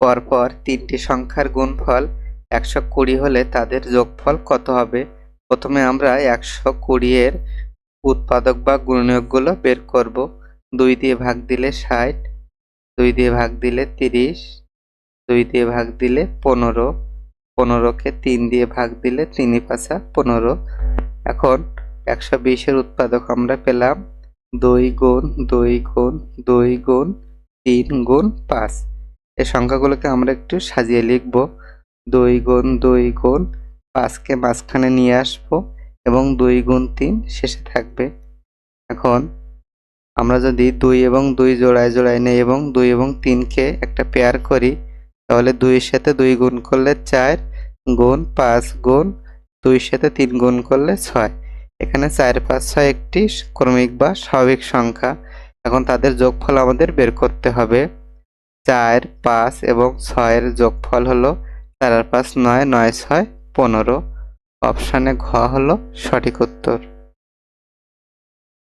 পরপর তিনটি সংখ্যার গুণফল একশো কুড়ি হলে তাদের যোগফল কত হবে? প্রথমে আমরা একশো কুড়ি এর উৎপাদক বা গুণনীয়কগুলো বের করব। দুই দিয়ে ভাগ দিলে ষাট, দুই দিয়ে ভাগ দিলে তিরিশ, দুই দিয়ে ভাগ দিলে পনেরো, পনেরোকে তিন দিয়ে ভাগ দিলে তিনই পাঁচা পনেরো। এখন একশো বিশের উৎপাদক আমরা পেলাম দুই গুণ দুই গুণ দুই গুণ তিন গুণ পাঁচ। এই সংখ্যাগুলোকে আমরা একটু সাজিয়ে লিখব। দুই গুণ দুই গুণ পাঁচকে মাঝখানে নিয়ে আসব এবং দুই গুণ তিন শেষে থাকবে। এখন আমরা যদি দুই এবং দুই জোড়ায় জোড়ায় নেই এবং দুই এবং তিনকে একটা পেয়ার করি, তাহলে দুইয়ের সাথে দুই গুণ করলে চার গুণ পাঁচ গুণ, দুইয়ের সাথে তিন গুণ করলে ছয়। এখানে চার, পাঁচ, ছয় একটি ক্রমিক বা স্বাভাবিক সংখ্যা। এখন তাদের যোগফল আমাদের বের করতে হবে। চার, পাঁচ এবং ছয়ের যোগফল হলো চার পাঁচ নয় নয় ছয়, পনেরো। অপশানে ঘ হলো সঠিক উত্তর।